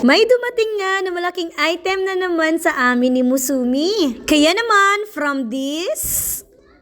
May dumating nga na malaking item na naman sa amin ni Musumi. Kaya naman, from this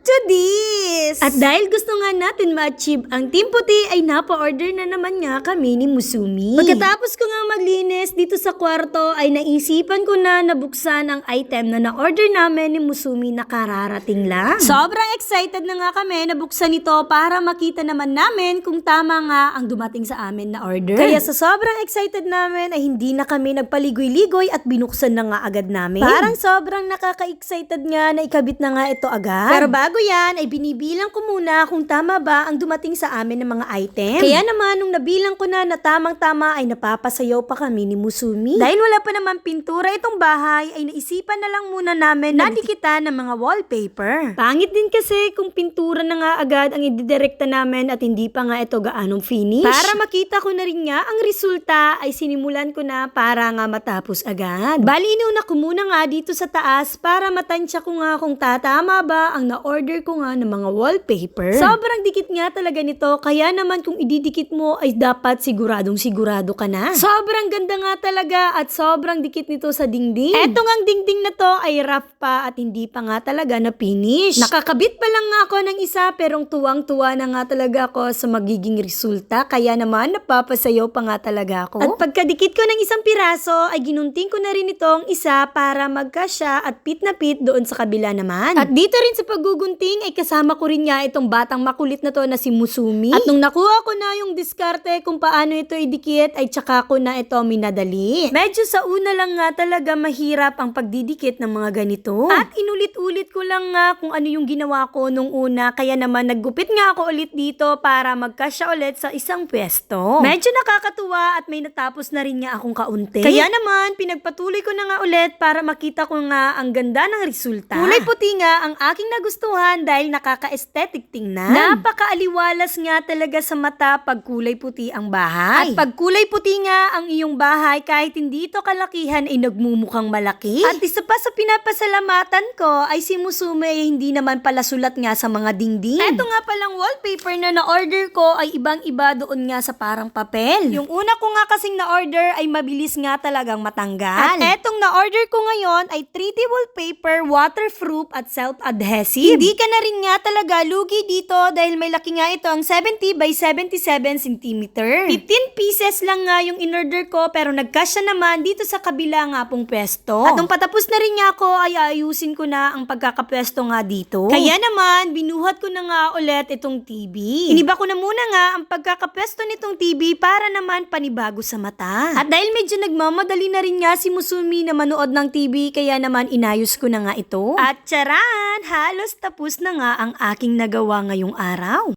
to this. At dahil gusto nga natin ma-achieve ang Team Puti ay napa-order na naman nga kami ni Musumi. Pagkatapos ko nga maglinis dito sa kwarto ay naisipan ko na nabuksan ang item na na-order namin ni Musumi na kararating lang. Sobrang excited na nga kami na buksan ito para makita naman namin kung tama nga ang dumating sa amin na order. Kaya sa sobrang excited namin ay hindi na kami nagpaligoy-ligoy at binuksan na nga agad namin. Parang sobrang nakaka-excited nga na ikabit na nga ito agad. Pero bago yan ay binibilang ko muna kung tama ba ang dumating sa amin ng mga item. Kaya naman nung nabilang ko na na tamang-tama ay napapasayaw pa kami ni Musumi. Dahil wala pa naman pintura itong bahay ay naisipan na lang muna namin na dikitan ng mga wallpaper. Pangit din kasi kung pintura na nga agad ang ididirekta namin at hindi pa nga ito gaanong finish. Para makita ko na rin nga ang resulta ay sinimulan ko na para nga matapos agad. Bali inuna ko muna nga dito sa taas para matansya ko nga kung tatama ba ang na-order ko nga ng mga wallpaper. Sobrang dikit nga talaga nito kaya naman kung ididikit mo ay dapat siguradong sigurado ka na. Sobrang ganda nga talaga at sobrang dikit nito sa dingding. Eto nga dingding na to ay rough pa at hindi pa nga talaga na finish. Nakakabit pa lang nga ako ng isa pero tuwang-tuwa na nga talaga ako sa magiging resulta kaya naman napapasayaw pa nga talaga ako. At pagkadikit ko ng isang piraso ay ginunting ko na rin itong isa para magkasya at pit na pit doon sa kabila naman. At dito rin sa paggugunting ay kasama ko rin nga itong batang makulit na to na si Musumi. At nung nakuha ko na yung diskarte kung paano ito idikit ay tsaka ko na ito minadali. Medyo sa una lang nga talaga mahirap ang pagdidikit ng mga ganito. At inulit-ulit ko lang nga kung ano yung ginawa ko nung una kaya naman naggupit nga ako ulit dito para magkasya ulit sa isang pwesto. Medyo nakakatuwa at may natapos na rin nga akong kaunti. Kaya naman pinagpatuloy ko na nga ulit para makita ko nga ang ganda ng resulta. Kulay puti nga ang aking nagustuhan dahil nakaka-aesthetic tingnan. Napakaaliwalas nga talaga sa mata pag kulay puti ang bahay. At pag kulay puti nga ang iyong bahay kahit hindi ito kalakihan ay nagmumukhang malaki. At isa pa sa pinapasalamatan ko ay si Musume ay hindi naman pala sulat nga sa mga dingding. Eto nga palang wallpaper na na-order ko ay ibang-iba doon nga sa parang papel. Yung una ko nga kasing na-order ay mabilis nga talagang matanggal. At etong na-order ko ngayon ay 3D wallpaper, waterproof at self-adhesive. Hindi ka na rin nga talaga lugi dito dahil may laki nga ito ang 70 by 77 cm. 15 pieces lang nga yung in-order ko pero nagkasya naman dito sa kabila nga pong pwesto. At nung patapos na rin nga ako ay ayusin ko na ang pagkakapwesto nga dito. Kaya naman, binuhat ko na nga ulit itong TV. Iniba ko na muna nga ang pagkakapwesto nitong TV para naman panibago sa mata. At dahil medyo nagmamadali na rin nga si Musumi na manood ng TV kaya naman inayos ko na nga ito. At charan! Halos tapos na nga ang aking nagawa ngayong araw.